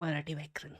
मराठी व्याकरण.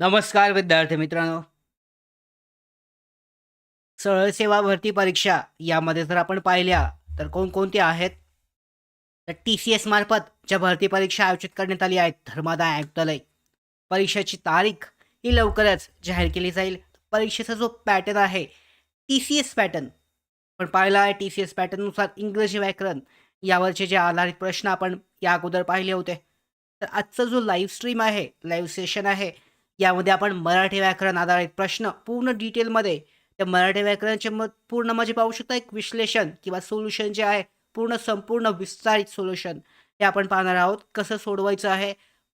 नमस्कार विद्यार्थी मित्रांनो. सरळ सेवा भरती परीक्षा यामध्ये जर आपण पाहिल्या तर कोणकोणत्या आहेत? तर टी-सी-एस मार्फत ज्या भरती परीक्षा आयोजित करण्यात आली आहेत धर्मादाय आयुक्तालय. परीक्षेची तारीख ही लवकरच जाहीर केली जाईल. परीक्षेचा जो पॅटर्न आहे टी-सी-एस पॅटर्न आपण पाहिला आहे टी-सी-एस पॅटर्ननुसार इंग्रजी व्याकरण यावरचे जे आधारित प्रश्न आपण या अगोदर पाहिले होते. तर आजचा जो लाईव्ह स्ट्रीम आहे, लाईव्ह सेशन आहे यामध्ये आपण मराठी व्याकरण आधारित प्रश्न पूर्ण डिटेलमध्ये त्या मराठी व्याकरणाचे मग पूर्ण म्हणजे पाहू शकता एक विश्लेषण किंवा सोल्युशन जे आहे पूर्ण संपूर्ण विस्तारित सोल्युशन हे आपण पाहणार आहोत. कसं सोडवायचं आहे,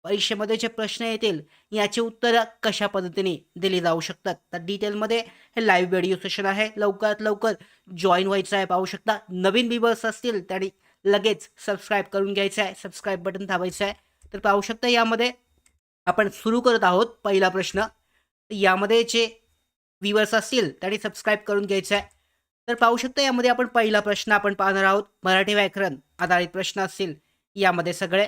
परीक्षेमध्ये जे प्रश्न येतील याची उत्तरं कशा पद्धतीने दिली जाऊ शकतात. तर डिटेलमध्ये हे लाईव्ह व्हिडिओ सेशन आहे. लवकरात लवकर जॉईन व्हायचं आहे. पाहू शकता नवीन बिबर्स असतील त्यांनी लगेच सबस्क्राईब करून घ्यायचं आहे. सबस्क्राईब बटन थांबायचं आहे. तर पाहू शकता यामध्ये आपण सुरू करत आहोत पहिला प्रश्न. यामध्ये जे व्ह्यूअर्स असतील त्यांनी सबस्क्राईब करून घ्यायचं आहे. तर पाहू शकता यामध्ये आपण पहिला प्रश्न आपण पाहणार आहोत. मराठी व्याकरण आधारित प्रश्न असतील यामध्ये सगळे.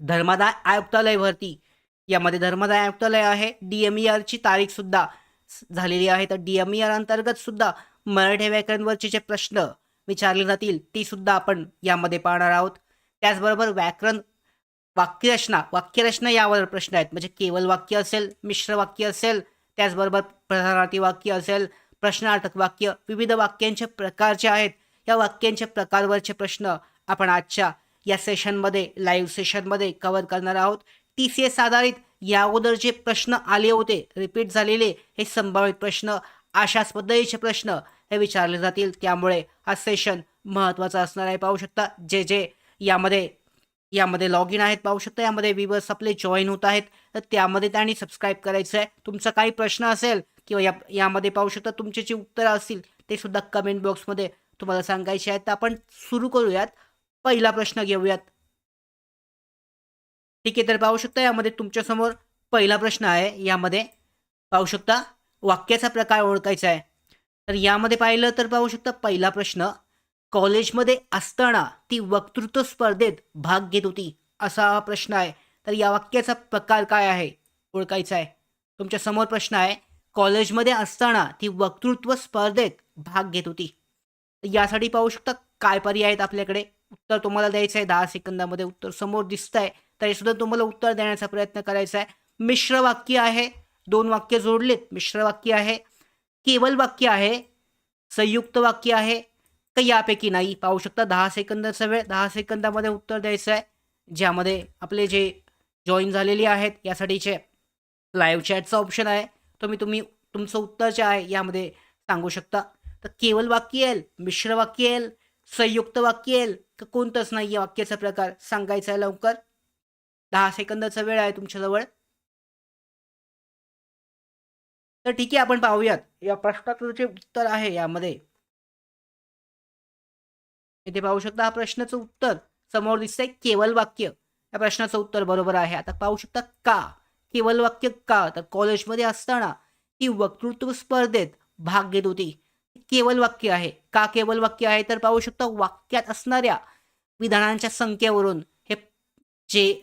धर्मादाय आयुक्तालय भरती यामध्ये धर्मादाय आयुक्तालय आहे. डी-एम-ई-आरची तारीखसुद्धा झालेली आहे. तर डी-एम-ई-आर अंतर्गत सुद्धा मराठी व्याकरणवरचे जे प्रश्न विचारले जातील ती सुद्धा आपण यामध्ये पाहणार आहोत. त्याचबरोबर व्याकरण वाक्यरचना वाक्यरचना यावर प्रश्न आहेत. म्हणजे केवळ वाक्य असेल, मिश्र वाक्य असेल, त्याचबरोबर प्रधानार्थी वाक्य असेल, प्रश्नार्थक वाक्य, विविध वाक्यांचे प्रकार जे आहेत या वाक्यांच्या प्रकारवरचे प्रश्न आपण आजच्या या सेशनमध्ये लाईव्ह सेशनमध्ये कव्हर करणार आहोत. टी-सी-एस आधारित या अगोदर जे प्रश्न आले होते, रिपीट झालेले हे संभावित प्रश्न, अशाच पद्धतीचे प्रश्न हे विचारले जातील. त्यामुळे हा सेशन महत्त्वाचा असणार आहे. पाहू शकता जे जे यामध्ये यामध्ये लॉग इन आहेत पाहू शकता यामध्ये व्हिवर्स आपले जॉईन होत आहेत. तर त्यामध्ये त्यांनी सबस्क्राईब करायचं आहे. तुमचा काही प्रश्न असेल किंवा या यामध्ये पाहू शकता तुमचे जे उत्तरं असतील ते सुद्धा कमेंट बॉक्समध्ये तुम्हाला सांगायचे आहेत. तर आपण सुरू करूयात. पहिला प्रश्न घेऊयात. ठीक आहे. तर पाहू शकता यामध्ये तुमच्यासमोर पहिला प्रश्न आहे. यामध्ये पाहू शकता वाक्याचा प्रकार ओळखायचा आहे. तर यामध्ये पाहिलं तर पाहू शकता पहिला प्रश्न कॉलेजमध्ये असताना ती वक्तृत्व स्पर्धेत भाग घेत होती असा हा प्रश्न आहे. तर या वाक्याचा प्रकार काय आहे ओळखायचा आहे. तुमच्यासमोर प्रश्न आहे कॉलेजमध्ये असताना ती वक्तृत्व स्पर्धेत भाग घेत होती. यासाठी पाहू शकता काय पर्याय आहेत आपल्याकडे. उत्तर तुम्हाला द्यायचं आहे दहा सेकंदामध्ये उत्तर समोर दिसतंय. तरी सुद्धा तुम्हाला उत्तर देण्याचा प्रयत्न करायचा आहे. मिश्र वाक्य आहे. दोन वाक्य जोडलेत मिश्र वाक्य आहे. केवल वाक्य आहे. संयुक्त वाक्य आहे. का यापैकी नाही. पाहू शकता दहा सेकंदाचा वेळ दहा सेकंदामध्ये उत्तर द्यायचं आहे. ज्यामध्ये आपले जे जॉईन झालेले आहेत यासाठीचे लाईव्ह चॅटचा ऑप्शन आहे. तुम्ही तुम्ही तुमचं उत्तर जे आहे यामध्ये सांगू शकता. तर केवळ वाक्य येईल, मिश्र वाक्य येईल, संयुक्त वाक्य येईल का कोणतंच नाही आहे वाक्याचा प्रकार सांगायचा आहे लवकर. दहा सेकंदाचा वेळ आहे तुमच्याजवळ. तर ठीक आहे आपण पाहूयात. या प्रश्नाचं जे उत्तर आहे यामध्ये इथे पाहू शकता हा प्रश्नाचं उत्तर समोर दिसतंय केवल वाक्य. या प्रश्नाचं उत्तर बरोबर आहे. आता पाहू शकता का? केवल वाक्य का? तर कॉलेजमध्ये असताना ती वक्तृत्व स्पर्धेत भाग घेत होती. केवल वाक्य आहे. का केवल वाक्य आहे? तर पाहू शकता वाक्यात असणाऱ्या विधानांच्या संख्येवरून हे जे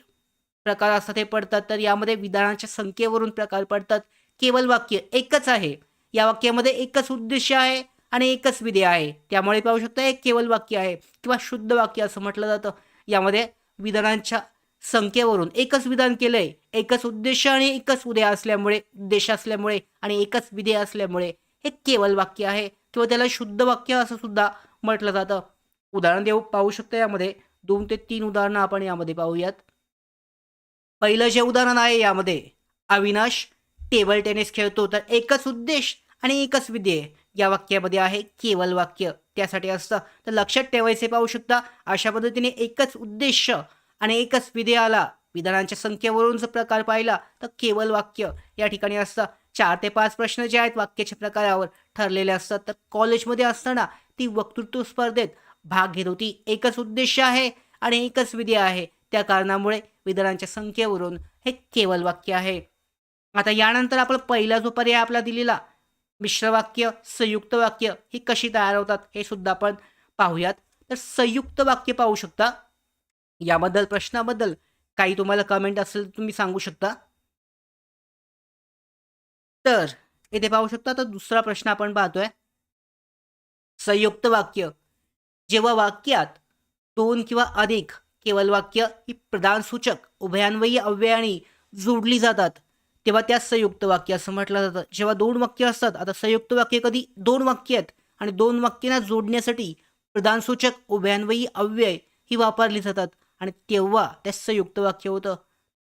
प्रकार असतात हे पडतात. तर यामध्ये विधानांच्या संख्येवरून प्रकार पडतात. केवल वाक्य एकच आहे. या वाक्यामध्ये एकच उद्देश आहे आणि एकच विधेय आहे. त्यामुळे पाहू शकता एक केवल वाक्य आहे किंवा शुद्ध वाक्य असं म्हटलं जातं. यामध्ये विधानांच्या संख्येवरून एकच विधान केलंय एकच उद्देश आणि एकच उदय असल्यामुळे उद्देश असल्यामुळे आणि एकच विधेय असल्यामुळे हे केवल वाक्य आहे किंवा त्याला शुद्ध वाक्य असं सुद्धा म्हटलं जातं उदाहरण देऊ पाहू शकतो यामध्ये दोन ते तीन उदाहरणं आपण यामध्ये पाहूयात पहिलं जे उदाहरण आहे यामध्ये अविनाश टेबल टेनिस खेळतो तर एकच उद्देश आणि एकच विधेय या वाक्यामध्ये आहे केवल वाक्य. त्यासाठी असतं तर लक्षात ठेवायचे पाहू शकता अशा पद्धतीने एकच उद्देश आणि एकच विधेय आला विधानांच्या संख्येवरून जर प्रकार पाहिला तर केवल वाक्य या ठिकाणी असतं. चार ते पाच प्रश्न जे आहेत वाक्याच्या प्रकारावर ठरलेले असतात तर कॉलेजमध्ये असताना ती वक्तृत्व स्पर्धेत भाग घेत होती. एकच उद्देश आहे आणि एकच विधी आहे. त्या कारणामुळे विधानांच्या संख्येवरून हे केवल वाक्य आहे. आता यानंतर आपला पहिला जो पर्याय आपला दिलेला मिश्र वाक्य संयुक्त वाक्य ही कशी तयार होतात हे सुद्धा आपण पाहूयात. तर संयुक्त वाक्य पाहू शकता. याबद्दल प्रश्नाबद्दल काही तुम्हाला कमेंट असेल तर तुम्ही सांगू शकता. तर इथे पाहू शकता तर दुसरा प्रश्न आपण पाहतोय. संयुक्त वाक्य जेव्हा वाक्यात दोन किंवा अधिक केवल वाक्य ही प्रधानसूचक उभयान्वयी अव्ययाने जोडली जातात तेव्हा त्या संयुक्त वाक्य असं म्हटलं जातं. जेव्हा दोन वाक्य असतात आता संयुक्त वाक्य कधी? दोन वाक्य आहेत. आणि दोन वाक्यांना जोडण्यासाठी प्रधानसूचक उभयान्वयी अव्यय ही वापरली जातात. आणि तेव्हा त्या संयुक्त वाक्य होतं.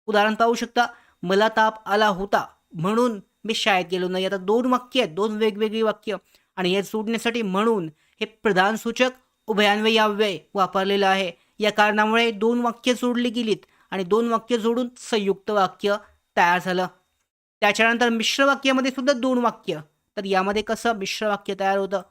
उदाहरण पाहू शकता मला ताप आला होता म्हणून मी शाळेत गेलो नाही. आता दोन वाक्य आहेत दोन वेगवेगळी वाक्य. आणि हे जोडण्यासाठी म्हणून हे प्रधानसूचक उभयान्वयी अव्यय वापरलेलं आहे. या कारणामुळे दोन वाक्य जोडली गेलीत आणि दोन वाक्य जोडून संयुक्त वाक्य तयार झालं. त्याच्यानंतर मिश्र वाक्यामध्ये सुद्धा दोन वाक्य. तर यामध्ये कसं मिश्र वाक्य तयार होतं?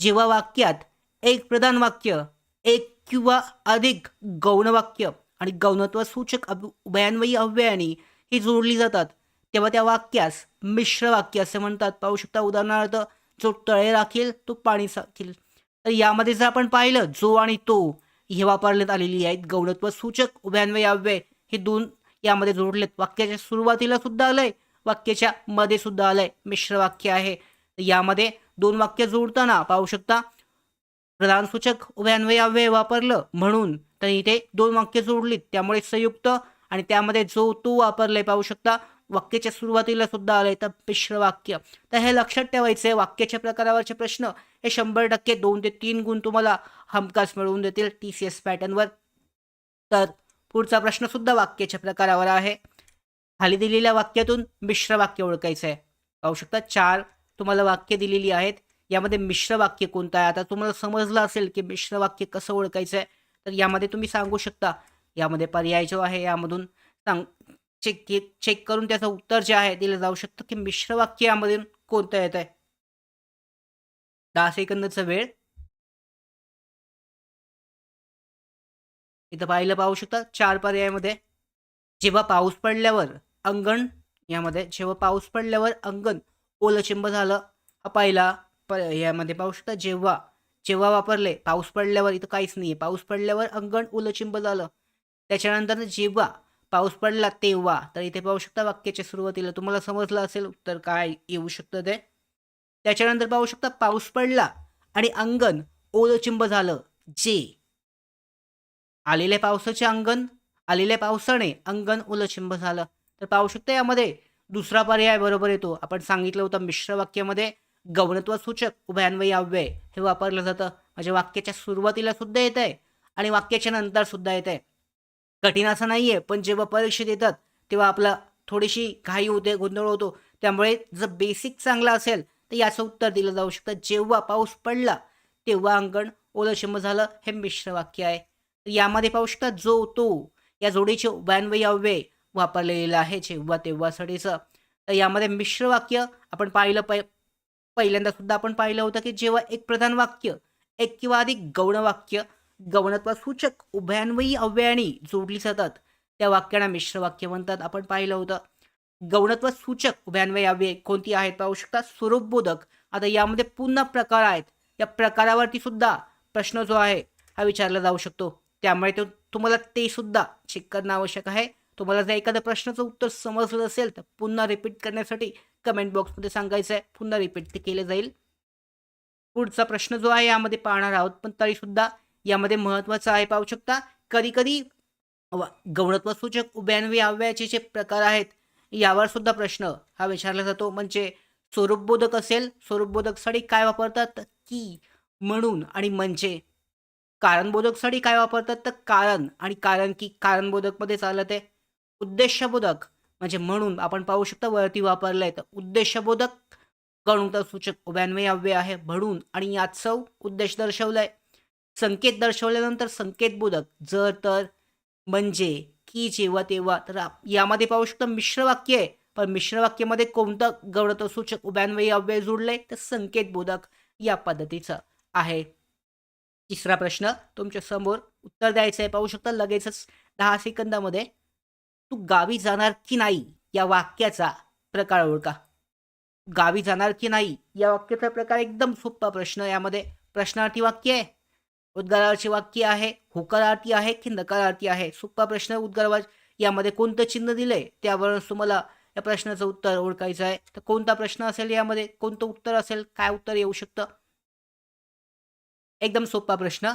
जेव्हा वाक्यात एक प्रधान वाक्य एक किंवा अधिक गौण वाक्य आणि गौणत्व सूचक अभ उभयान्वयी अव्ययानी ही जोडली जातात तेव्हा त्या वाक्यास मिश्र वाक्य असे म्हणतात. पाहू शकता उदाहरणार्थ जो तळे राखील तो पाणी साखील. तर यामध्ये जर आपण पाहिलं जो आणि तो हे वापरण्यात आलेली आहेत. गौणत्व सूचक उभयान्वयी अव्यय हे दोन यामध्ये जोडलेत. वाक्याच्या सुरुवातीला सुद्धा आलंय वाक्याच्या मध्ये सुद्धा आलंय मिश्र वाक्य आहे. यामध्ये दोन वाक्य जोडताना पाहू शकता प्रधान सूचक अव्यय वापरलं म्हणून तर इथे दोन वाक्य जोडलीत त्यामुळे संयुक्त आणि त्यामध्ये जो तो वापरलाय पाहू शकता वाक्याच्या सुरुवातीला सुद्धा आलंय तर मिश्र वाक्य. तर हे लक्षात ठेवायचं आहे वाक्याच्या प्रकारावरचे प्रश्न हे शंभर टक्के दोन ते तीन गुण तुम्हाला हमखास मिळवून देतील टी सी एस पॅटर्नवर तर पुढचा प्रश्न सुद्धा वाक्याच्या प्रकारावर आहे. खाली दिलेल्या वाक्यातून मिश्र वाक्य ओळखायचं आहे पाहू शकता चार तुम्हाला वाक्य दिलेली आहेत. यामध्ये मिश्र वाक्य कोणतं आहे? आता तुम्हाला समजलं असेल की मिश्र वाक्य कसं ओळखायचं आहे तर यामध्ये तुम्ही सांगू शकता. यामध्ये पर्याय जो आहे यामधून सांग चेक चेक करून त्याचं उत्तर जे आहे दिलं जाऊ शकतं की मिश्र वाक्य यामधून कोणतं येत आहे दहा सेकंदाचा वेळ. इथं पाहिलं पाहू शकता चार पर्यायामध्ये. जेव्हा पाऊस पडल्यावर अंगण यामध्ये जेव्हा पाऊस पडल्यावर अंगण ओलचिंब झालं. हा पहिला प यामध्ये पाहू शकता जेव्हा जेव्हा वापरले पाऊस पडल्यावर इथं काहीच नाही आहे पाऊस पडल्यावर अंगण ओलचिंब झालं. त्याच्यानंतर जेव्हा पाऊस पडला तेव्हा तर इथे पाहू शकता वाक्याच्या सुरुवातीला तुम्हाला समजलं असेल तर काय येऊ शकतं ते? त्याच्यानंतर पाहू शकता पाऊस पडला आणि अंगण ओलचिंब झालं. जे? आलेल्या पावसाचे अंगण आलेल्या पावसाने अंगण ओलचिंब झालं. तर पाहू शकता यामध्ये दुसरा पर्याय बरोबर येतो. आपण सांगितलं होतं मिश्र वाक्यामध्ये गौणत्व सूचक उभयान्वयी अव्यय हे वापरलं जातं. म्हणजे वाक्याच्या सुरुवातीला सुद्धा येत आहे आणि वाक्याच्या नंतर सुद्धा येत आहे. कठीण असं नाही आहे पण जेव्हा परीक्षेत येतात तेव्हा आपला थोडीशी घाई होते गोंधळ होतो. त्यामुळे जर बेसिक चांगला असेल तर याचं उत्तर दिलं जाऊ शकतं. जेव्हा पाऊस पडला तेव्हा अंगण ओलशिंब झालं. हे मिश्र वाक्य आहे. यामध्ये पाहू शकता जो तो या जोडीचे उभयान्वयी अव्यय वापरलेलं आहे जेव्हा तेव्हासाठीचं तर यामध्ये मिश्र वाक्य आपण पाहिलं पै पहिल्यांदा सुद्धा आपण पाहिलं होतं की जेव्हा एक प्रधान वाक्य एक किंवा अधिक गौण वाक्य गौणत्व सूचक उभयान्वयी अव्ययाने जोडली जातात त्या वाक्यांना मिश्र वाक्य म्हणतात आपण पाहिलं होतं. गौणत्व सूचक उभयान्वयी अव्यय कोणती आहेत? पाहू शकता स्वरूपबोधक. आता यामध्ये पुन्हा प्रकार आहेत. या प्रकारावरती सुद्धा प्रश्न जो आहे हा विचारला जाऊ शकतो. त्यामुळे तो तुम्हाला ते सुद्धा चेक करणं आवश्यक आहे. तुम्हाला जर एखाद्या प्रश्नाचं उत्तर समजलं असेल तर पुन्हा रिपीट करण्यासाठी कमेंट बॉक्समध्ये सांगायचं आहे. पुन्हा रिपीट ते केलं जाईल. पुढचा प्रश्न जो आहे यामध्ये पाहणार आहोत. पण तरीसुद्धा यामध्ये महत्त्वाचं आहे पाहू शकता. कधी कधी वा गौणत्वसूचक उभ्यान्वयी अव्ययाचे जे प्रकार आहेत यावर सुद्धा प्रश्न हा विचारला जातो. म्हणजे स्वरूपबोधक असेल स्वरूपबोधकसाठी काय वापरतात? तर की म्हणून आणि म्हणजे. कारणबोधकसाठी काय वापरतात? तर कारण आणि कारण की कारणबोधकमध्ये चालत आहे. उद्देशबोधक. म्हणजे म्हणून आपण पाहू शकता वरती वापरलंय तर उद्देशबोधक गणुतसूचक उभ्यान्वय अव्यय आहे. म्हणून आणि यात सौ उद्देश दर्शवलाय. संकेत दर्शवल्यानंतर संकेतबोधक जर तर म्हणजे की जेव्हा तेव्हा तर यामध्ये पाहू शकता मिश्र वाक्य आहे. पण मिश्र वाक्यामध्ये कोणतं सूचक उभ्यान्वयी अव्यय जुडलंय? तर संकेतबोधक या पद्धतीचं आहे. तिसरा प्रश्न तुमच्यासमोर उत्तर द्यायचं आहे पाहू शकता लगेचच दहा सेकंदामध्ये तू गावी जाणार की नाही या वाक्याचा प्रकार ओळखा. गावी जाणार की नाही या वाक्याचा प्रकार एकदम सोपा प्रश्न यामध्ये प्रश्नार्थी वाक्य आहे. उद्गारार्थी वाक्य आहे. होकारार्थी आहे की नकारार्थी आहे? सोपा प्रश्न उद्गारवाच यामध्ये कोणतं चिन्ह दिलंय? त्यावरून तुम्हाला या प्रश्नाचं उत्तर ओळखायचं आहे. तर कोणता प्रश्न असेल यामध्ये? कोणतं उत्तर असेल? काय उत्तर येऊ शकतं? एकदम सोपा प्रश्न.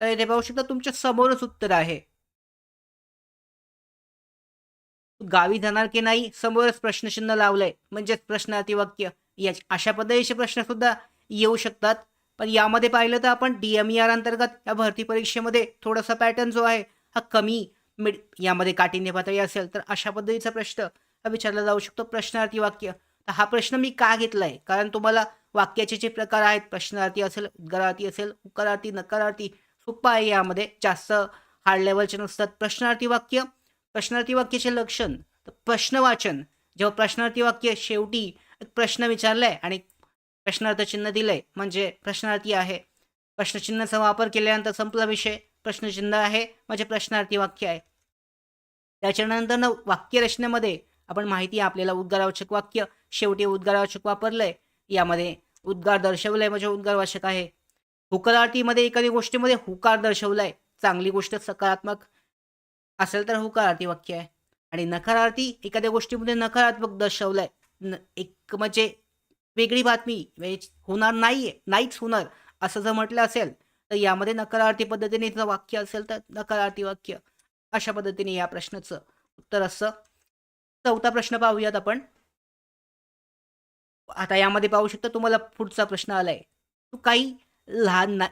अरे इथे पाहू शकता तुमच्या समोरच उत्तर आहे. गावी जाणार की नाही समोरच प्रश्नचिन्ह लावलंय. म्हणजेच प्रश्नार्थी वाक्य या अशा पद्धतीचे प्रश्न सुद्धा येऊ शकतात. पण यामध्ये पाहिलं तर आपण डीएमईआर अंतर्गत या भरती परीक्षेमध्ये थोडासा पॅटर्न जो आहे हा कमी मिड यामध्ये काठिण्य पातळी असेल तर अशा पद्धतीचा प्रश्न हा विचारला जाऊ शकतो. प्रश्नार्थी वाक्य तर हा प्रश्न मी का घेतलाय? कारण तुम्हाला वाक्याचे जे प्रकार आहेत प्रश्नार्थी असेल उद्गारार्थी असेल उकारार्थी नकारार्थी सोपा यामध्ये जास्त हार्ड लेवलचे नसतात. प्रश्नार्थी वाक्य प्रश्नार्थी वाक्याचे लक्षण तर प्रश्नवाचन. जेव्हा प्रश्नार्थी वाक्य शेवटी एक प्रश्न विचारलाय आणि प्रश्नार्थ चिन्ह दिलंय म्हणजे प्रश्नार्थी आहे. प्रश्नचिन्हाचा वापर केल्यानंतर संपला विषय. प्रश्नचिन्ह आहे म्हणजे प्रश्नार्थी वाक्य आहे. त्याच्यानंतर न वाक्यरचनेमध्ये आपण माहिती आहे आपल्याला उद्गारवाचक वाक्य शेवटी उद्गारवाचक वापरलंय. यामध्ये उद्गार दर्शवलंय म्हणजे उद्गारवाचक आहे. हुकारार्थीमध्ये एखादी गोष्टीमध्ये हुकार दर्शवलाय चांगली गोष्ट सकारात्मक असेल तर हुकारार्थी वाक्य आहे. आणि नकारार्थी एखाद्या गोष्टीमध्ये नकारात्मक दर्शवलाय न एक म्हणजे वेगळी बातमी होणार नाहीये नाहीच होणार असं जर म्हटलं असेल तर यामध्ये नकारार्थी पद्धतीने जर वाक्य असेल तर नकारार्थी वाक्य. अशा पद्धतीने या प्रश्नाचं उत्तर असं. चौथा प्रश्न पाहूयात आपण. आता यामध्ये पाहू शकता तुम्हाला पुढचा प्रश्न आलाय. तू काही लहान ना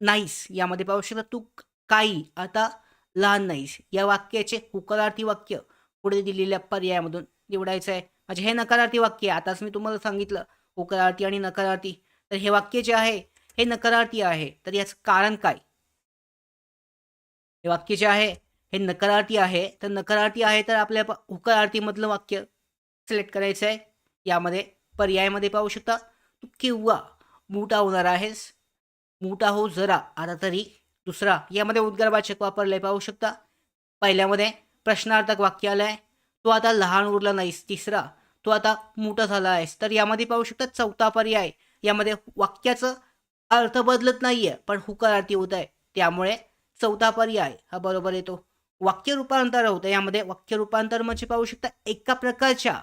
नाहीस. यामध्ये पाहू शकता तू काही. आता लहान नाहीस. या वाक्याचे हुकारार्थी वाक्य पुढे दिलेल्या पर्यायामधून निवडायचं आहे म्हणजे हे नकारार्थी वाक्य आहे. आताच मी तुम्हाला सांगितलं होकारार्थी आणि नकारार्थी. तर हे वाक्य जे आहे हे नकारार्थी आहे. तर याचं कारण काय? हे वाक्य जे आहे हे नकारार्थी आहे. तर नकारार्थी आहे तर आपल्या होकारार्थीमधलं वाक्य सिलेक्ट करायचं आहे यामध्ये पर्यायामध्ये पाहू शकता तू किंवा मोठा होणार आहेस? मोठा हो जरा. आता तरी दुसरा. यामध्ये उद्गारवाचक वापरलंय पाहू शकता. पहिल्यामध्ये प्रश्नार्थक वाक्य आलंय. तू आता लहान उरला नाहीस. तिसरा तू आता मोठा झाला आहेस. तर यामध्ये पाहू शकता चौथा पर्याय. यामध्ये वाक्याचं अर्थ बदलत नाहीये पण हुकारार्थी होत आहे. त्यामुळे चौथा पर्याय हा बरोबर येतो. वाक्य रूपांतर होतं. यामध्ये वाक्य रूपांतर म्हणजे पाहू शकता एका प्रकारच्या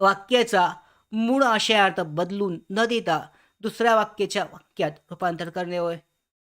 वाक्याचा मूळ आशयार्थ बदलून न देता दुसऱ्या वाक्याच्या वाक्यात रूपांतर करणे होय.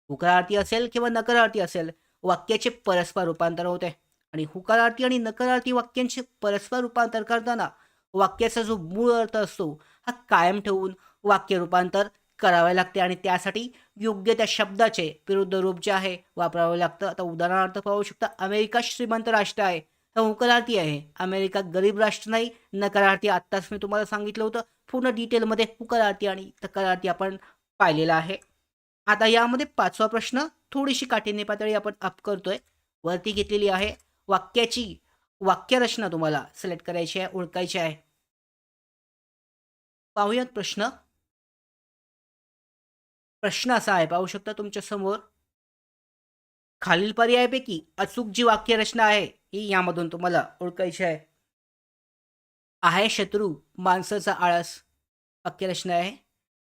हुकारार्थी असेल किंवा नकारार्थी असेल वाक्याचे परस्पर रूपांतर होते. आणि हुकारार्थी आणि नकारार्थी वाक्यांचे परस्पर रूपांतर करताना वाक्याचा जो मूळ अर्थ असतो हा कायम ठेवून वाक्य रूपांतर करावे लागते. आणि त्यासाठी योग्य त्या शब्दाचे विरुद्ध रूप जे आहे वापरावं लागतं. आता उदाहरणार्थ पाहू शकता अमेरिका श्रीमंत राष्ट्र आहे. तर हुकारार्थी आहे. अमेरिका गरीब राष्ट्र नाही नकारार्थी. आत्ताच मी तुम्हाला सांगितलं होतं पूर्ण डिटेलमध्ये हुकारार्थी आणि नकारार्थी आपण पाहिलेला आहे. आता यामध्ये पाचवा प्रश्न थोडीशी काठिण्य पातळी आपण अप करतोय. वरती घेतलेली आहे. वाक्याची वाक्यरचना तुम्हाला सिलेक्ट करायची आहे ओळखायची आहे. पाहूयात प्रश्न. प्रश्न असा आहे पाहू शकता तुमच्यासमोर. खालील पर्यायापैकी अचूक जी वाक्यरचना आहे ही यामधून तुम्हाला ओळखायची आहे. आहे शत्रू माणसाचा आळस. वाक्यरचना आहे.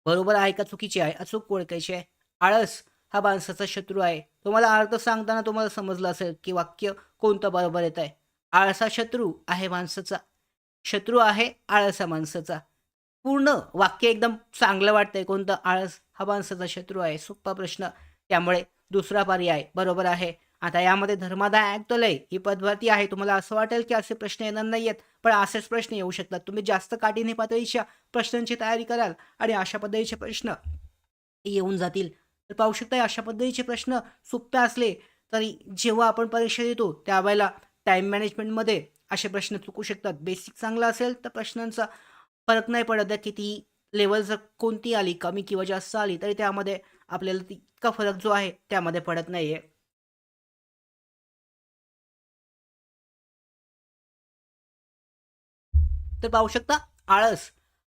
बरोबर आहे का चुकीची आहे? अचूक ओळखायची आहे. आळस हा माणसाचा शत्रू आहे. तुम्हाला अर्थ सांगताना तुम्हाला समजलं असेल की वाक्य कोणतं बरोबर येत आहे. आळसा शत्रू आहे माणसाचा. शत्रू आहे आळसा माणसाचा. पूर्ण वाक्य एकदम चांगलं वाटतंय. कोणतं? आळस हा माणसाचा शत्रू आहे. सोपा प्रश्न. त्यामुळे दुसरा पर्याय बरोबर आहे. आता यामध्ये धर्मादाय आयुक्तालय ही पद्धती आहे. तुम्हाला असं वाटेल की असे प्रश्न येणार नाही आहेत पण असेच प्रश्न येऊ शकतात. तुम्ही जास्त काठीने पातळीच्या प्रश्नांची तयारी कराल आणि अशा पद्धतीचे प्रश्न येऊन जातील. तर पाहू शकता अशा पद्धतीचे प्रश्न सोपे असले तरी जेव्हा आपण परीक्षा देतो त्यावेळेला टाईम मॅनेजमेंटमध्ये असे प्रश्न चुकू शकतात. बेसिक चांगला असेल तर प्रश्नांचा फरक नाही पडत. आहे किती लेवल जर कोणती आली कमी किंवा जास्त आली तरी त्यामध्ये आपल्याला तितका फरक जो आहे त्यामध्ये पडत नाही आहे उत्तर पाहू शकता आळस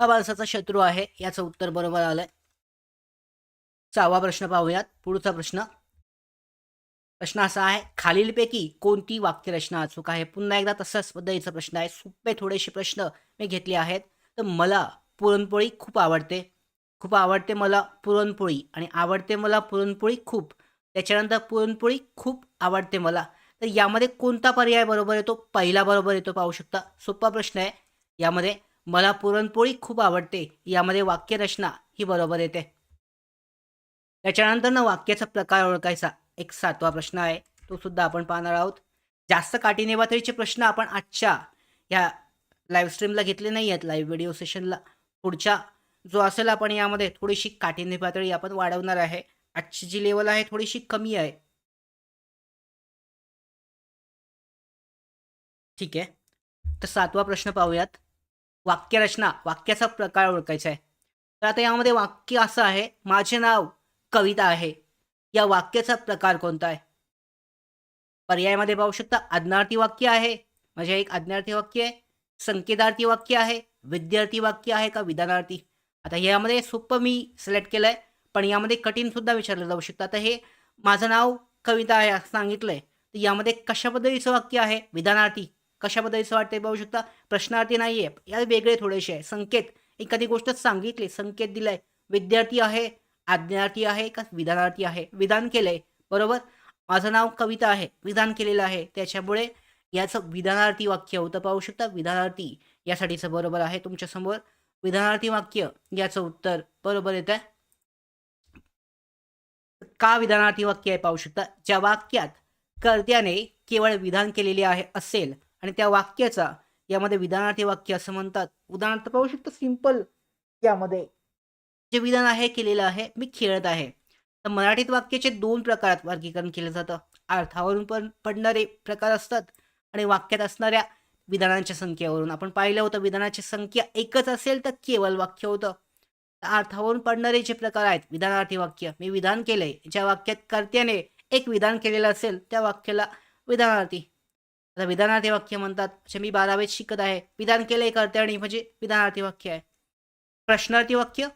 हा माणसाचा शत्रू आहे याचं उत्तर बरोबर आलंय. सहावा प्रश्न पाहूयात पुढचा प्रश्न. प्रश्न असा आहे खालीलपैकी कोणती वाक्यरचना अचूक आहे? पुन्हा एकदा तसाच पद्धतीचा प्रश्न आहे सोपे थोडेसे प्रश्न मी घेतले आहेत तर मला पुरणपोळी खूप आवडते. खूप आवडते मला पुरणपोळी आणि आवडते मला पुरणपोळी खूप. त्याच्यानंतर पुरणपोळी खूप आवडते मला. तर यामध्ये कोणता पर्याय बरोबर येतो? पहिला बरोबर येतो पाहू शकता. सोपा प्रश्न आहे यामध्ये मला पुरणपोळी खूप आवडते. यामध्ये वाक्यरचना ही बरोबर येते. त्याच्यानंतर ना वाक्याचा प्रकार ओळखायचा. एक सातवा प्रश्न आहे. तो सुद्धा आपण पाहणार आहोत. जास्त काठीने पातळीचे प्रश्न आपण आजच्या ह्या लाईव्ह स्ट्रीमला घेतले नाही आहेत. लाईव्ह व्हिडिओ सेशनला पुढच्या जो असेल आपण यामध्ये थोडीशी काठीने पातळी आपण वाढवणार आहे. आजची जी लेवल आहे थोडीशी कमी आहे. ठीक आहे. तर सातवा प्रश्न पाहूयात. वाक्यरचना वाक्याचा प्रकार ओळखायचा आहे. तर आता यामध्ये वाक्य असं आहे माझे नाव कविता आहे. या वाक्याचा प्रकार कोणता आहे? पर्यायामध्ये पाहू शकता आज्ञार्थी वाक्य आहे. म्हणजे एक आज्ञार्थी वाक्य आहे संकेतार्थी वाक्य आहे विद्यार्थी वाक्य आहे का विधानार्थी? आता यामध्ये सोपं मी सिलेक्ट केलं आहे पण यामध्ये कठीण सुद्धा विचारलं जाऊ शकतं. आता हे माझं नाव कविता आहे असं सांगितलंय. तर यामध्ये कशा पद्धतीचं वाक्य आहे? विधानार्थी. कशा पद्धतीचं वाटते पाहू शकता? प्रश्नार्थी नाही आहे या वेगळे थोडेसे आहे. संकेत. एखादी गोष्ट सांगितली संकेत दिलाय. विद्यार्थी आहे आज्ञार्थी आहे का विधानार्थी आहे? विधान केलंय. बरोबर? माझं नाव कविता आहे. विधान केलेलं आहे. त्याच्यामुळे याचं विधानार्थी वाक्य होतं पाहू शकता. विधानार्थी यासाठीचं बरोबर आहे तुमच्यासमोर विधानार्थी वाक्य याचं उत्तर बरोबर येत आहे. का विधानार्थी वाक्य आहे पाहू शकता? ज्या वाक्यात कर्त्याने केवळ विधान केलेले आहे असेल आणि त्या वाक्याचा यामध्ये विधानार्थी वाक्य असं म्हणतात. उदाहरणार्थ पाहू शकतो सिंपल यामध्ये. जे विधान आहे केलेलं आहे मी खेळत आहे. तर मराठीत वाक्याचे दोन प्रकारात वर्गीकरण केलं जातं. अर्थावरून पण पडणारे प्रकार असतात आणि वाक्यात असणाऱ्या विधानांच्या संख्येवरून. आपण पाहिलं होतं विधानाची संख्या एकच असेल तर केवळ वाक्य होतं. अर्थावरून पडणारे जे प्रकार आहेत विधानार्थी वाक्य मी विधान केलंय. ज्या वाक्यात कर्त्याने एक विधान केलेलं असेल त्या वाक्याला विधानार्थी आता विधानार्थी वाक्य म्हणतात अच्छा मी बारावीत शिकत आहे. विधान केलंय आणि म्हणजे विधानार्थी वाक्य आहे. प्रश्नार्थी वाक्य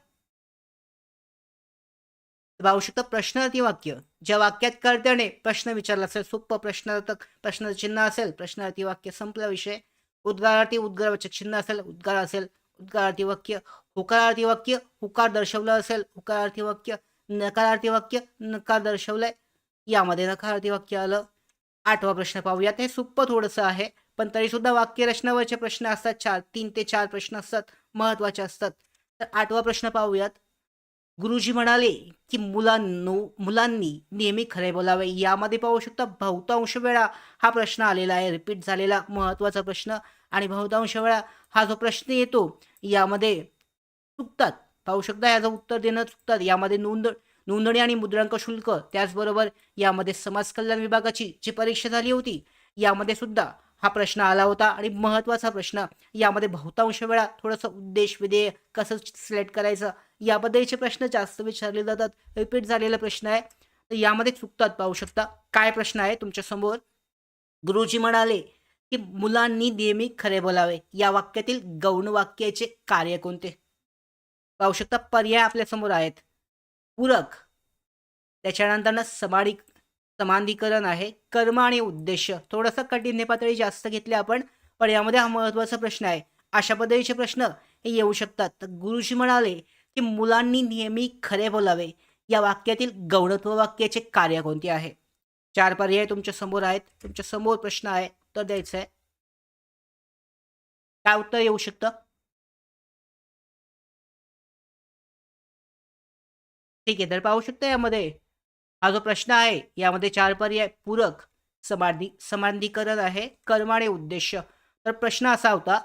पाहू शकता प्रश्नार्थी वाक्य ज्या वाक्यात कर्त्याने प्रश्न विचारला असेल सोप्प प्रश्नार्थक प्रश्न चिन्ह असेल प्रश्नार्थी वाक्य संपला विषय. उद्गारार्थी उद्गारवाचक चिन्ह असेल उद्गार असेल उद्गारार्थी वाक्य हुकारार्थी वाक्य हुकार दर्शवलं असेल हुकारार्थी वाक्य नकारार्थी वाक्य नकार दर्शवलंय. यामध्ये नकारार्थी वाक्य आलं. आठवा प्रश्न पाहूयात. हे सोप्पं थोडंसं आहे पण तरी सुद्धा वाक्यरचनावरचे प्रश्न असतात चार तीन ते चार प्रश्न असतात महत्त्वाचे असतात. तर आठवा प्रश्न पाहूयात. गुरुजी म्हणाले की मुलांनो मुलांनी नेहमी खरे बोलावे. यामध्ये पाहू शकता बहुतांश वेळा हा प्रश्न आलेला आहे रिपीट झालेला महत्त्वाचा प्रश्न. आणि बहुतांश वेळा हा जो प्रश्न येतो यामध्ये चुकतात. पाहू शकता याचं उत्तर देणं चुकतात. यामध्ये नोंद नोंदणी आणि मुद्रांक शुल्क त्याचबरोबर यामध्ये समाज कल्याण विभागाची जी परीक्षा झाली होती यामध्ये सुद्धा हा प्रश्न आला होता. आणि महत्त्वाचा प्रश्न यामध्ये बहुतांश वेळा थोडंसं उद्देश विधेय कसं सिलेक्ट करायचं याबद्दलचे प्रश्न जास्त विचारले जातात. रिपीट झालेला प्रश्न आहे. तर यामध्ये चुकतात पाहू शकता. काय प्रश्न आहे तुमच्यासमोर गुरुजी म्हणाले की मुलांनी नेहमी खरे बोलावे. या वाक्यातील गौण वाक्याचे कार्य कोणते? पाहू शकता पर्याय आपल्यासमोर आहेत. पूरक. त्याच्यानंतर समाधी समाधीकरण आहे कर्म आणि उद्देश. थोडंसं कठीण पातळी जास्त घेतली आपण पण यामध्ये हा महत्त्वाचा प्रश्न आहे. अशा पद्धतीचे प्रश्न हे येऊ शकतात. तर गुरुजी म्हणाले की मुलांनी नेहमी खरे बोलावे. या वाक्यातील गौणत्व वाक्याचे कार्य कोणते आहे? चार पर्याय तुमच्यासमोर आहेत. तुमच्यासमोर प्रश्न आहे उत्तर द्यायचं आहे काय उत्तर येऊ शकतं? ठीक आहे तर पाहू शकता यामध्ये. हा जो प्रश्न आहे यामध्ये चार पर्याय. पूरक समाधी समाधीकरण आहे कर्म आणि उद्देश तर प्रश्न असा होता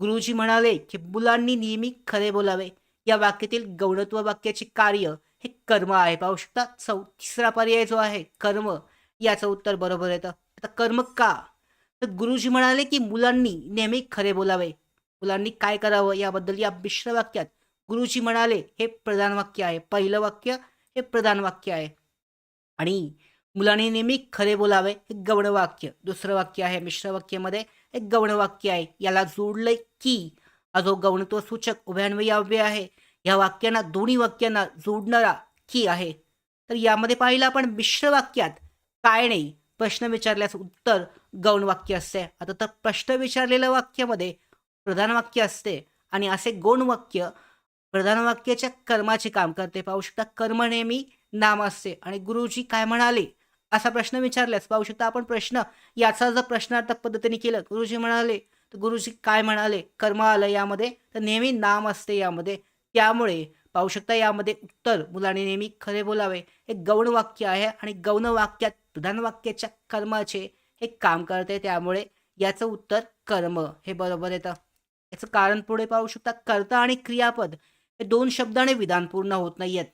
गुरुजी म्हणाले की मुलांनी नेहमी खरे बोलावे. या वाक्यातील गौणत्व वाक्याचे कार्य हे कर्म आहे. पाहू शकता चौ तिसरा पर्याय जो आहे कर्म. याचं उत्तर बरोबर येतं. आता कर्म का? तर गुरुजी म्हणाले की मुलांनी नेहमी खरे बोलावे. मुलांनी काय करावं? याबद्दल या मिश्र वाक्यात गुरुजी म्हणाले हे प्रधान वाक्य आहे. पहिलं वाक्य हे प्रधान वाक्य आहे. आणि मुलाने नेहमी खरे बोलावे हे गौण वाक्य. दुसरं वाक्य आहे मिश्र वाक्यामध्ये एक गौण वाक्य आहे. याला जोडलंय की हा जो गवणत्व सूचक उभयान्वयी आहे. या वाक्यांना दोन्ही वाक्यांना जोडणारा की आहे. तर यामध्ये पाहिलं आपण मिश्र वाक्यात काय नाही? प्रश्न विचारल्यास उत्तर गौण वाक्य असते. आता तर प्रश्न विचारलेल्या वाक्यामध्ये प्रधान वाक्य असते. आणि असे गौण वाक्य प्रधान वाक्याच्या कर्माचे काम करते. पाहू शकता कर्म नेहमी नाम असते. आणि गुरुजी काय म्हणाले? असा प्रश्न विचारल्यास पाहू शकता आपण प्रश्न याचा जर प्रश्नार्थक पद्धतीने केलं गुरुजी म्हणाले तर गुरुजी काय म्हणाले? कर्म आलं यामध्ये तर नेहमी नाम असते यामध्ये. त्यामुळे पाहू शकता यामध्ये उत्तर मुलाने नेहमी खरे बोलावे. हे गौण वाक्य आहे आणि गौण वाक्यात प्रधान वाक्याच्या कर्माचे हे काम करते. त्यामुळे याचं उत्तर कर्म. हे बरोबर येतं. याचं कारण पुढे पाहू शकता कर्ता आणि क्रियापद. हे दोन शब्दाने विधान पूर्ण होत नाहीयेत.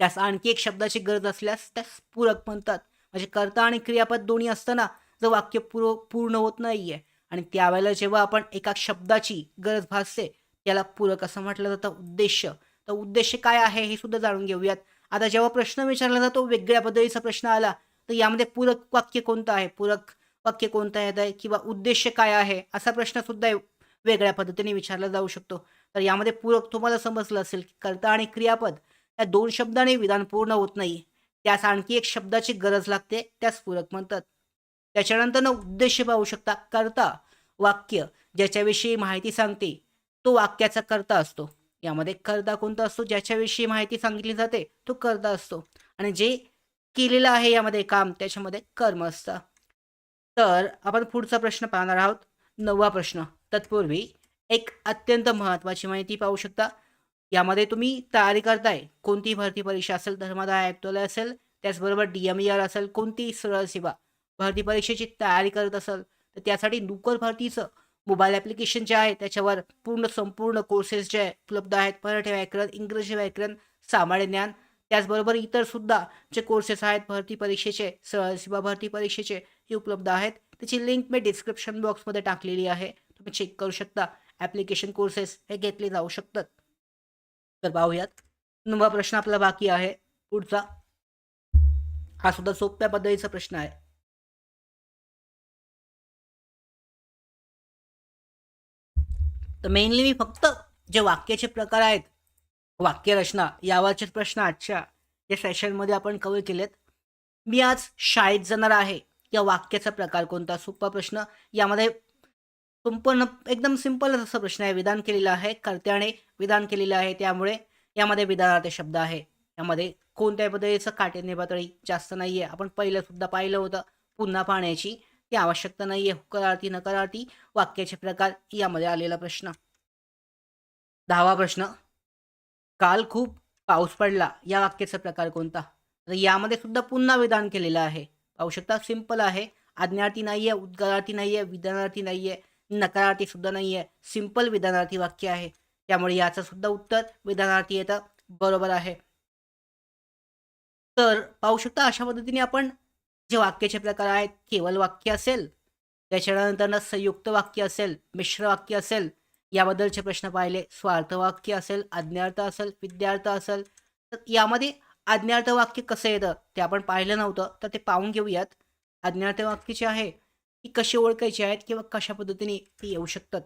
त्यास आणखी एक शब्दाची गरज असल्यास त्यास पूरक म्हणतात. म्हणजे कर्ता आणि क्रियापद दोन्ही असताना जर वाक्य पूर पूर्ण होत नाहीये आणि त्यावेळेला जेव्हा आपण एका शब्दाची गरज भासते त्याला पूरक असं म्हटलं जातं उद्देश. तर उद्देश काय आहे हे सुद्धा जाणून घेऊयात. आता जेव्हा प्रश्न विचारला जातो वेगळ्या पद्धतीचा प्रश्न आला तर यामध्ये पूरक वाक्य कोणतं आहे? पूरक वाक्य कोणतं येत आहे? किंवा उद्देश काय आहे? असा प्रश्न सुद्धा वेगळ्या पद्धतीने विचारला जाऊ शकतो. तर यामध्ये पूरक तुम्हाला समजलं असेल की कर्ता आणि क्रियापद या दोन शब्दाने विधान पूर्ण होत नाही. त्यास आणखी एक शब्दाची गरज लागते त्यास पूरक म्हणतात. त्याच्यानंतर न उद्देश पाहू शकता कर्ता वाक्य ज्याच्याविषयी माहिती सांगते तो वाक्याचा कर्ता असतो. यामध्ये कर्ता कोणता असतो? ज्याच्याविषयी माहिती सांगितली जाते तो कर्ता असतो. आणि जे केलेलं आहे यामध्ये काम त्याच्यामध्ये कर्म असतं. तर आपण पुढचा प्रश्न पाहणार आहोत. नववा प्रश्न. तत्पूर्वी एक अत्यंत महत्त्वाची माहिती पाहू शकता. यामध्ये तुम्ही तयारी करताय कोणती भरती परीक्षा असेल धर्मादाय आयुक्तालय असेल त्याचबरोबर डी एम आर असेल कोणती सरळ सेवा भरती परीक्षेची तयारी करत असेल तर त्यासाठी नुकर भरतीचं मोबाईल ॲप्लिकेशन जे आहे त्याच्यावर पूर्ण संपूर्ण कोर्सेस जे उपलब्ध आहेत मराठी व्याकरण इंग्रजी व्याकरण सामान्य ज्ञान त्याचबरोबर इतर सुद्धा जे कोर्सेस आहेत भरती परीक्षेचे सरळ सेवा भरती परीक्षेचे हे उपलब्ध आहेत. त्याची लिंक मी डिस्क्रिप्शन बॉक्समध्ये टाकलेली आहे तुम्ही चेक करू शकता. ॲप्लिकेशन कोर्सेस हे घेतले जाऊ शकतात. तर पाहूयात. नवा प्रश्न आपला बाकी आहे. पुढचा. हा सुद्धा सोप्या पद्धतीचा प्रश्न आहे. तर मेनली मी फक्त जे वाक्याचे प्रकार आहेत वाक्यरचना यावरचे प्रश्न आजच्या या सेशनमध्ये आपण कव्हर केलेत. मी आज शाळेत जाणार आहे. या वाक्याचा प्रकार कोणता? सोपा प्रश्न. यामध्ये संपूर्ण एकदम सिंपल असा प्रश्न आहे. विधान केलेलं आहे कर्त्याने विधान केलेलं आहे त्यामुळे यामध्ये विधानार्थ शब्द आहे. यामध्ये कोणत्याही पद्धतीचं काटेने पातळी जास्त नाही आहे आपण पहिलं सुद्धा पाहिलं होतं पुन्हा पाहण्याची ती आवश्यकता नाही आहे हुकारार्थी नकारार्थी वाक्याचे प्रकार यामध्ये आलेला प्रश्न. दहावा प्रश्न. काल खूप पाऊस पडला. या वाक्याचा प्रकार कोणता? तर यामध्ये सुद्धा पुन्हा विधान केलेलं आहे. पाहू शकता सिंपल आहे. आज्ञार्थी नाही आहे उद्गारार्थी नाही आहे विधानार्थी नाही आहे नकारार्थी सुद्धा नाही आहे सिंपल विधानार्थी वाक्य आहे. त्यामुळे याचं सुद्धा उत्तर विधानार्थी येतं. बरोबर आहे. तर पाहू शकता अशा पद्धतीने आपण जे वाक्याचे प्रकार आहेत केवल वाक्य असेल त्याच्यानंतर संयुक्त वाक्य असेल मिश्र वाक्य असेल याबद्दलचे प्रश्न पाहिले स्वार्थ वाक्य असेल आज्ञार्थ असेल विद्यार्थ असेल तर यामध्ये आज्ञार्थ वाक्य कसं येतं ते आपण पाहिलं नव्हतं तर ते पाहून घेऊयात. आज्ञार्थ वाक्य जे आहे ती कशी ओळखायची आहेत किंवा कशा पद्धतीने ती येऊ शकतात.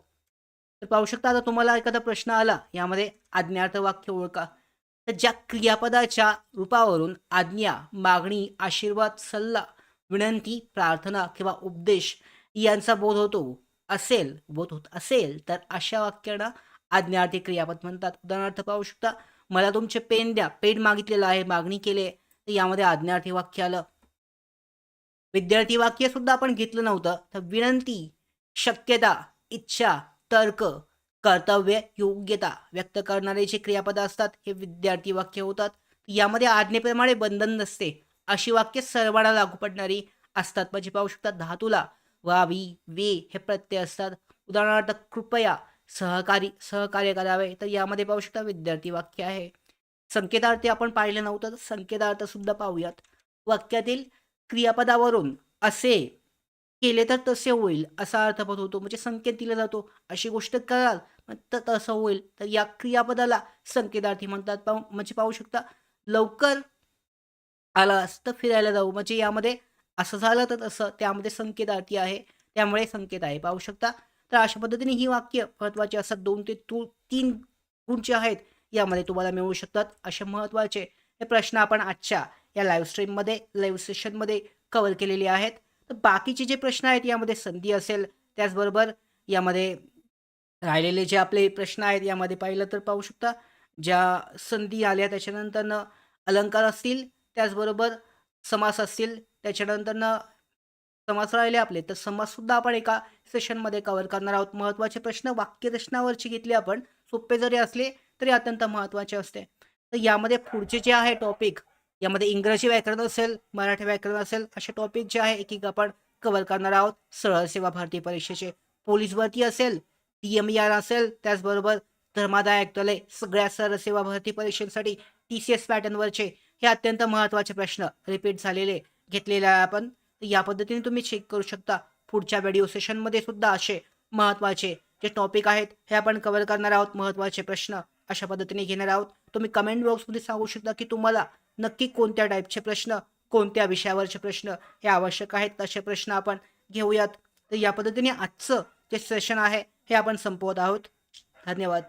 तर पाहू शकता आता तुम्हाला एखादा प्रश्न आला यामध्ये आज्ञार्थ वाक्य ओळखा. तर ज्या क्रियापदाच्या रूपावरून आज्ञा मागणी आशीर्वाद सल्ला विनंती प्रार्थना किंवा उपदेश यांचा बोध होतो असेल बोध होत असेल तर अशा वाक्यांना आज्ञार्थी क्रियापद म्हणतात. उदाहरणार्थ पाहू शकता मला तुमचे पेन द्या पेन मागितलेलं आहे मागणी केली तर यामध्ये आज्ञार्थी वाक्य आलं. विद्यार्थी वाक्य सुद्धा आपण घेतलं नव्हतं. तर विनंती शक्यता इच्छा तर्क कर्तव्य योग्यता व्यक्त करणारे जे क्रियापद असतात हे विद्यार्थी वाक्य होतात. यामध्ये आज्ञेप्रमाणे बंधन नसते. अशी वाक्य सर्वांना लागू पडणारी असतात. म्हणजे पाहू शकतात धातूला वावी वे हे प्रत्यय असतात. उदाहरणार्थ कृपया सहकारी सहकार्य करावे. तर यामध्ये पाहू शकता विद्यार्थी वाक्य आहे. संकेतार्थी आपण पाहिलं नव्हतं तर संकेतार्थ सुद्धा पाहूयात. वाक्यातील क्रियापदावरून असे केले तर तसे होईल असा अर्थपद होतो. म्हणजे संकेत दिला जातो. अशी गोष्ट कराल मग तर तसं होईल. तर या क्रियापदाला संकेतार्थी म्हणतात. पाहू म्हणजे पाहू शकता लवकर आलास तर फिरायला जाऊ. म्हणजे यामध्ये असं झालं तर तसं त्यामध्ये संकेतार्थी आहे. त्यामुळे संकेत आहे. पाहू शकता. तर अशा पद्धतीने ही वाक्य महत्वाची असतात. दोन ते तू तीन गुण जे आहेत यामध्ये तुम्हाला मिळू शकतात. असे महत्त्वाचे हे प्रश्न आपण आजच्या या लाईव्ह स्ट्रीममध्ये लाईव्ह सेशनमध्ये कवर केलेली आहेत. तर बाकीचे जे प्रश्न आहेत यामध्ये संधी असेल त्याचबरोबर यामध्ये राहिलेले जे आपले प्रश्न आहेत यामध्ये पाहिलं तर पाहू शकता ज्या संधी आल्या त्याच्यानंतरनं अलंकार असतील त्याचबरोबर समास असतील त्याच्यानंतरनं समास राहिले आपले. तर समाजसुद्धा आपण एका सेशनमध्ये कव्हर करणार आहोत. महत्त्वाचे प्रश्न वाक्यरचनावरचे घेतले आपण. सोपे जरी असले तरी अत्यंत महत्त्वाचे असते. तर यामध्ये पुढचे जे आहे टॉपिक यामध्ये इंग्रजी व्याकरण असेल मराठी व्याकरण असेल असे टॉपिक जे आहे एक एक आपण कव्हर करणार आहोत. सरळ सेवा भरती परीक्षेचे पोलीस भरती असेल टी आर असेल त्याचबरोबर धर्मादाय आयुक्तालय सगळ्या सरळ सेवा भरती परीक्षेसाठी टी सी एस पॅटर्नवरचे हे अत्यंत महत्त्वाचे प्रश्न रिपीट झालेले घेतलेले आहे आपण. या पद्धतीने तुम्ही चेक करू शकता. पुढच्या व्हिडिओ सेशनमध्ये सुद्धा असे महत्त्वाचे जे टॉपिक आहेत हे आपण कव्हर करणार आहोत. महत्त्वाचे प्रश्न अशा पद्धतीने घेणार आहोत. तुम्ही कमेंट बॉक्समध्ये सांगू शकता की तुम्हाला नक्की कोणत्या टाईपचे प्रश्न कोणत्या विषयावरचे प्रश्न हे आवश्यक आहेत? तसे प्रश्न आपण घेऊयात. तर या पद्धतीने आजचं जे सेशन आहे हे आपण संपवत आहोत. धन्यवाद.